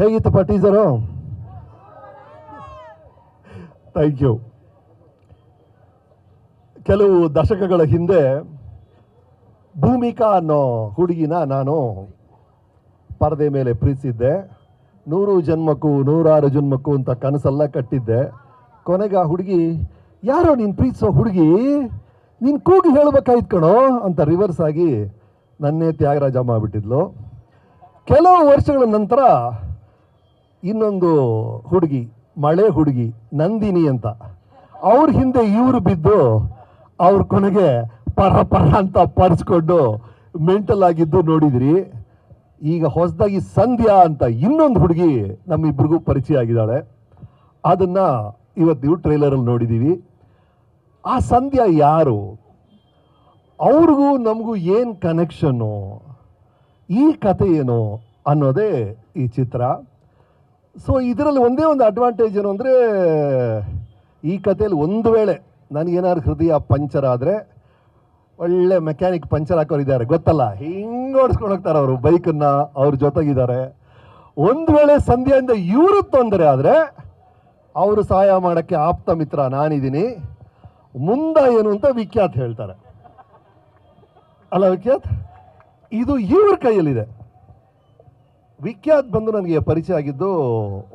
ಹೇಗಿತ್ತಪ್ಪ teaser? Thank you ಕೆಲವು ದಶಕಗಳ ಹಿಂದೆ ಭೂಮಿಕಾ ಅನ್ನೋ ಹುಡುಗಿನ ನಾನು ಪರದೆ ಮೇಲೆ ಪ್ರೀತಿಸಿದ್ದೆ. ನೂರು ಜನ್ಮಕ್ಕೂ ನೂರಾರು ಜನ್ಮಕ್ಕೂ ಅಂತ ಕನಸೆಲ್ಲ ಕಟ್ಟಿದ್ದೆ. ಕೊನೆಗೆ ಆ ಹುಡುಗಿ, ಯಾರೋ ನೀನು ಪ್ರೀತಿಸೋ ಹುಡುಗಿ? ನೀನು ಕೂಗಿ ಹೇಳ್ಬೇಕಾಯ್ತು ಕಣೋ ಅಂತ ರಿವರ್ಸ್ ಆಗಿ ನನ್ನೇ ತ್ಯಾಗರಾಜ ಮಾಡಿಬಿಟ್ಟಿದ್ಲು. ಕೆಲವು ವರ್ಷಗಳ ನಂತರ ಇನ್ನೊಂದು ಹುಡುಗಿ, ಮಳೆ ಹುಡುಗಿ, ನಂದಿನಿ ಅಂತ. ಅವ್ರ ಹಿಂದೆ ಇವರು ಬಿದ್ದು ಅವ್ರ ಕೊನೆಗೆ ಪರ ಪರ ಅಂತ ಪರಿಸ್ಕೊಂಡು ಮೆಂಟಲ್ ಆಗಿದ್ದು ನೋಡಿದ್ರಿ. ಈಗ ಹೊಸದಾಗಿ ಸಂಧ್ಯಾ ಅಂತ ಇನ್ನೊಂದು ಹುಡುಗಿ ನಮ್ಮಿಬ್ರಿಗೂ ಪರಿಚಯ ಆಗಿದ್ದಾಳೆ. ಅದನ್ನ ಇವತ್ತು ನೀವು ಟ್ರೈಲರಲ್ಲಿ ನೋಡಿದ್ದೀವಿ ಆ ಸಂಧ್ಯಾ ಯಾರು? ಅವ್ರಿಗೂ ನಮಗೂ ಏನು ಕನೆಕ್ಷನ್ನು ಈ ಕಥೆ ಏನು ಅನ್ನೋದೇ ಈ ಚಿತ್ರ. ಸೊ ಇದರಲ್ಲಿ ಒಂದೇ ಒಂದು ಅಡ್ವಾಂಟೇಜ್ ಏನು ಅಂದರೆ, ಈ ಕಥೆಯಲ್ಲಿ ಒಂದು ವೇಳೆ ನನಗೇನಾದ್ರು ಹೃದಯ ಪಂಚರ್ ಆದರೆ, ಒಳ್ಳೆ ಮೆಕ್ಯಾನಿಕ್ ಪಂಚರ್ ಹಾಕೋರು ಇದ್ದಾರೆ. ಗೊತ್ತಲ್ಲ? ಹಿಂಗೆ ಓಡಿಸ್ಕೊಂಡು ಹೋಗ್ತಾರೆ ಅವರು ಬೈಕನ್ನು ಅವ್ರ ಜೊತೆಗಿದ್ದಾರೆ. ಒಂದು ವೇಳೆ ಸಂಧ್ಯೆಯಿಂದ ಇವರು ತೊಂದರೆ ಆದರೆ, ಅವರು ಸಹಾಯ ಮಾಡೋಕ್ಕೆ ಆಪ್ತ ಮಿತ್ರ ನಾನಿದ್ದೀನಿ. ಮುಂದ ಏನು ಅಂತ ವಿಖ್ಯಾತ್ ಹೇಳ್ತಾರೆ. ಅಲ್ಲ ವಿಖ್ಯಾತ್? ಇದು ಇವ್ರ ಕೈಯಲ್ಲಿದೆ. ವಿಖ್ಯಾತ್ ಬಂದು ನನಗೆ ಪರಿಚಯ ಆಗಿದ್ದು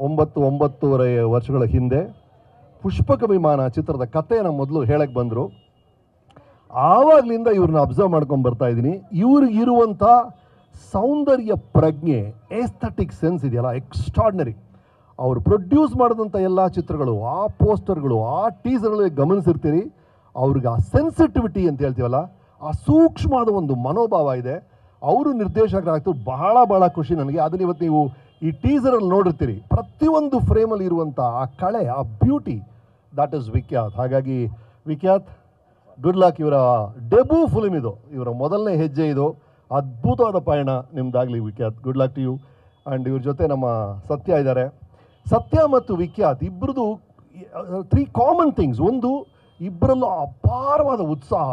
ಒಂಬತ್ತು ಒಂಬತ್ತೂವರೆ ವರ್ಷಗಳ ಹಿಂದೆ ಪುಷ್ಪಕ ವಿಮಾನ ಚಿತ್ರದ ಕಥೆಯನ್ನು ಮೊದಲು ಹೇಳಕ್ಕೆ ಬಂದರು. ಆವಾಗಲಿಂದ ಇವ್ರನ್ನ ಅಬ್ಸರ್ವ್ ಮಾಡ್ಕೊಂಡು ಬರ್ತಾ ಇದ್ದೀನಿ. ಇವ್ರಿಗೆ ಇರುವಂಥ ಸೌಂದರ್ಯ ಪ್ರಜ್ಞೆ ಏಸ್ಥೆಟಿಕ್ ಸೆನ್ಸ್ ಇದೆಯಲ್ಲ ಎಕ್ಸ್ಟ್ರಾಡ್ನರಿ ಅವರು ಪ್ರೊಡ್ಯೂಸ್ ಮಾಡಿದಂಥ ಎಲ್ಲ ಚಿತ್ರಗಳು, ಆ ಪೋಸ್ಟರ್ಗಳು ಆ ಟೀಸರ್ಗಳಿಗೆ ಗಮನಿಸಿರ್ತೀರಿ. ಅವ್ರಿಗೆ ಆ ಸೆನ್ಸಿಟಿವಿಟಿ ಅಂತ ಹೇಳ್ತೀವಲ್ಲ, ಆ ಸೂಕ್ಷ್ಮವಾದ ಒಂದು ಮನೋಭಾವ ಇದೆ. ಅವರು ನಿರ್ದೇಶಕರಾಗ್ತು ಬಹಳ ಬಹಳ ಖುಷಿ ನನಗೆ. ಅದನ್ನ ಇವತ್ತು ನೀವು ಈ ಟೀಸರಲ್ಲಿ ನೋಡಿರ್ತೀರಿ. ಪ್ರತಿಯೊಂದು ಫ್ರೇಮಲ್ಲಿ ಇರುವಂಥ ಆ ಕಳೆ, ಆ ಬ್ಯೂಟಿ ದಟ್ ಇಸ್ ವಿಖ್ಯಾತ್. ಹಾಗಾಗಿ ವಿಖ್ಯಾತ್ ಗುಡ್ ಲಕ್ ಇವರ ಡೆಬ್ಯೂ ಫಿಲ್ಮ್ ಇದು. ಇವರ ಮೊದಲನೇ ಹೆಜ್ಜೆ ಇದು. ಅದ್ಭುತವಾದ ಪಯಣ ನಿಮ್ದಾಗಲಿ Vikhyath. Good luck to you and ಇವ್ರ ಜೊತೆ ನಮ್ಮ ಸತ್ಯ ಇದ್ದಾರೆ. ಸತ್ಯ ಮತ್ತು ವಿಖ್ಯಾತ್ ಇಬ್ಬರದು ತ್ರೀ ಕಾಮನ್ ಥಿಂಗ್ಸ್ ಒಂದು ಇಬ್ಬರಲ್ಲೂ ಅಪಾರವಾದ ಉತ್ಸಾಹ.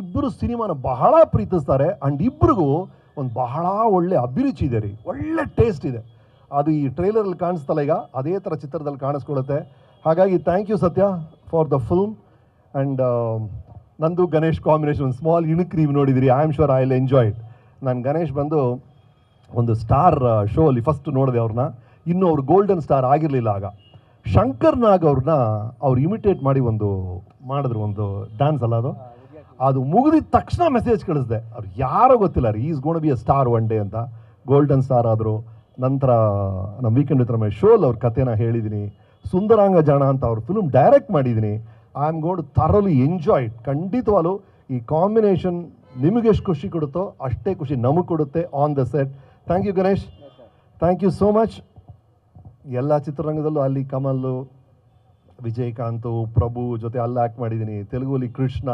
ಇಬ್ಬರು ಸಿನಿಮಾನ ಬಹಳ ಪ್ರೀತಿಸ್ತಾರೆ ಆ್ಯಂಡ್ ಇಬ್ಬರಿಗೂ ಒಂದು ಬಹಳ ಒಳ್ಳೆ ಅಭಿರುಚಿ ಇದೆ ರೀ. ಒಳ್ಳೆ ಟೇಸ್ಟ್ ಇದೆ. ಅದು ಈ ಟ್ರೈಲರಲ್ಲಿ ಕಾಣಿಸ್ತಲ್ಲ ಈಗ, ಅದೇ ಥರ ಚಿತ್ರದಲ್ಲಿ ಕಾಣಿಸ್ಕೊಳ್ಳುತ್ತೆ. ಹಾಗಾಗಿ thank you Satya for the film and ನಂದು ಗಣೇಶ್ ಕಾಂಬಿನೇಷನ್ ಒಂದು ಸ್ಮಾಲ್ ಇಣುಕ್ ನೀವು ನೋಡಿದಿರಿ. I am sure I'll enjoy ನಾನು ಗಣೇಶ್ ಬಂದು ಒಂದು ಸ್ಟಾರ್ ಶೋ ಅಲ್ಲಿ ಫಸ್ಟ್ ನೋಡಿದೆ ಅವ್ರನ್ನ. ಇನ್ನೂ ಅವ್ರು ಗೋಲ್ಡನ್ ಸ್ಟಾರ್ ಆಗಿರಲಿಲ್ಲ ಆಗ. ಶಂಕರ್ ನಾಗ್ ಅವ್ರನ್ನ ಅವ್ರು ಇಮಿಟೇಟ್ ಮಾಡಿ ಒಂದು, ಮಾಡಿದ್ರು ಒಂದು ಡ್ಯಾನ್ಸ್ ಅಲ್ಲ ಅದು? ಅದು ಮುಗಿದಿದ ತಕ್ಷಣ ಮೆಸೇಜ್ ಕಳಿಸ್ದೆ. ಅವ್ರು ಯಾರೋ ಗೊತ್ತಿಲ್ಲ ರೀ is gonna be a star one day ಅಂತ. ಗೋಲ್ಡನ್ ಸ್ಟಾರ್ ಆದರು, ನಂತರ ನಮ್ಮ ವೀಕೆಂಡ್ ವಿತ್ ರಮೇಶ್, ಶೋಲ್ ಅವ್ರ ಕಥೆನ ಹೇಳಿದ್ದೀನಿ ಸುಂದರಾಂಗ ಜಾಣ ಅಂತ ಅವ್ರ ಫಿಲ್ಮ್ ಡೈರೆಕ್ಟ್ ಮಾಡಿದ್ದೀನಿ ಐ ಆಮ್ ಗೋಡ್ ಥರಲಿ ಎಂಜಾಯ್ ಖಂಡಿತವಾಗ್ಲೂ ಈ ಕಾಂಬಿನೇಷನ್ ನಿಮಗೆ ಎಷ್ಟು ಖುಷಿ ಕೊಡುತ್ತೋ ಅಷ್ಟೇ ಖುಷಿ ನಮಗೆ ಕೊಡುತ್ತೆ on the set thank you Ganesh thank you so much ಎಲ್ಲ ಚಿತ್ರರಂಗದಲ್ಲೂ ಅಲ್ಲಿ ಕಮಲ್ ವಿಜಯಕಾಂತು, ಪ್ರಭು ಜೊತೆ ಅಲ್ಲಿ ಆ್ಯಕ್ಟ್ ಮಾಡಿದ್ದೀನಿ ತೆಲುಗುಲಿ ಕೃಷ್ಣ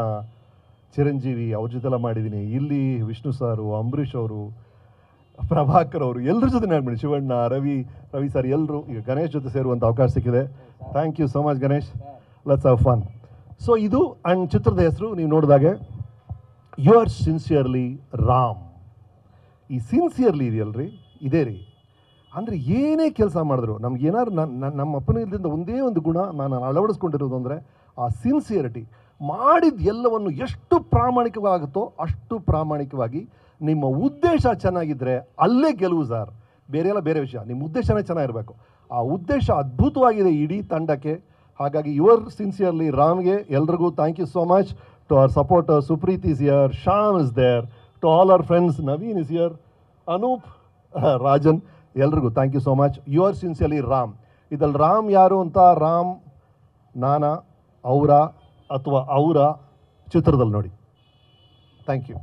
ಚಿರಂಜೀವಿ ಅವ್ರ ಜೊತೆಲ್ಲ ಮಾಡಿದ್ದೀನಿ. ಇಲ್ಲಿ ವಿಷ್ಣು ಸಾರು, ಅಂಬರೀಷ್ ಅವರು, ಪ್ರಭಾಕರ್ ಅವರು ಎಲ್ಲರ ಜೊತೆ ನಾನು ಶಿವಣ್ಣ, ರವಿ ರವಿ ಸರ್ ಎಲ್ಲರೂ ಈಗ ಗಣೇಶ್ ಜೊತೆ ಸೇರುವಂಥ ಅವಕಾಶ ಸಿಕ್ಕಿದೆ. Thank you so much Ganesh. Let's have fun so ಇದು ಆ್ಯಂಡ್ ಚಿತ್ರದ ಹೆಸರು ನೀವು ನೋಡಿದಾಗೆ. ಯು ಆರ್ ಸಿನ್ಸಿಯರ್ಲಿ ರಾಮ್ ಈ ಸಿನ್ಸಿಯರ್ಲಿ ಇದೆಯಲ್ರಿ? ಇದೇ ರೀ. ಅಂದರೆ ಏನೇ ಕೆಲಸ ಮಾಡಿದ್ರು, ನಮ್ಗೆ ಏನಾದ್ರು ನನ್ನ ನಮ್ಮ ಅಪ್ಪನಿಂದ ಒಂದೇ ಒಂದು ಗುಣ ನಾನು ಅಳವಡಿಸ್ಕೊಂಡಿರೋದು ಅಂದರೆ ಆ ಸಿನ್ಸಿಯರಿಟಿ ಮಾಡಿದ ಎಲ್ಲವನ್ನು ಎಷ್ಟು ಪ್ರಾಮಾಣಿಕವಾಗುತ್ತೋ ಅಷ್ಟು ಪ್ರಾಮಾಣಿಕವಾಗಿ ನಿಮ್ಮ ಉದ್ದೇಶ ಚೆನ್ನಾಗಿದ್ದರೆ ಅಲ್ಲೇ ಗೆಲುವು ಸರ್. ಬೇರೆ ಎಲ್ಲ ಬೇರೆ ವಿಷಯ, ನಿಮ್ಮ ಉದ್ದೇಶನೇ ಚೆನ್ನಾಗಿರಬೇಕು. ಆ ಉದ್ದೇಶ ಅದ್ಭುತವಾಗಿದೆ ಇಡೀ ತಂಡಕ್ಕೆ. ಹಾಗಾಗಿ ಯುವರ್ ಸಿನ್ಸಿಯರ್ಲಿ ರಾಮ್ಗೆ ಎಲ್ರಿಗೂ thank you so much to our supporter Supreeth is here Shaam is there to all our friends Naveen is here Anoop Rajan ಎಲ್ರಿಗೂ thank you so much your sincerely Ram ಇದ್ರಲ್ಲಿ ರಾಮ್ ಯಾರು ಅಂತ ರಾಮ್ ನಾನಾ, ಅವರ ಅಥವಾ ಅವರ ಚಿತ್ರದಲ್ಲಿ ನೋಡಿ. Thank you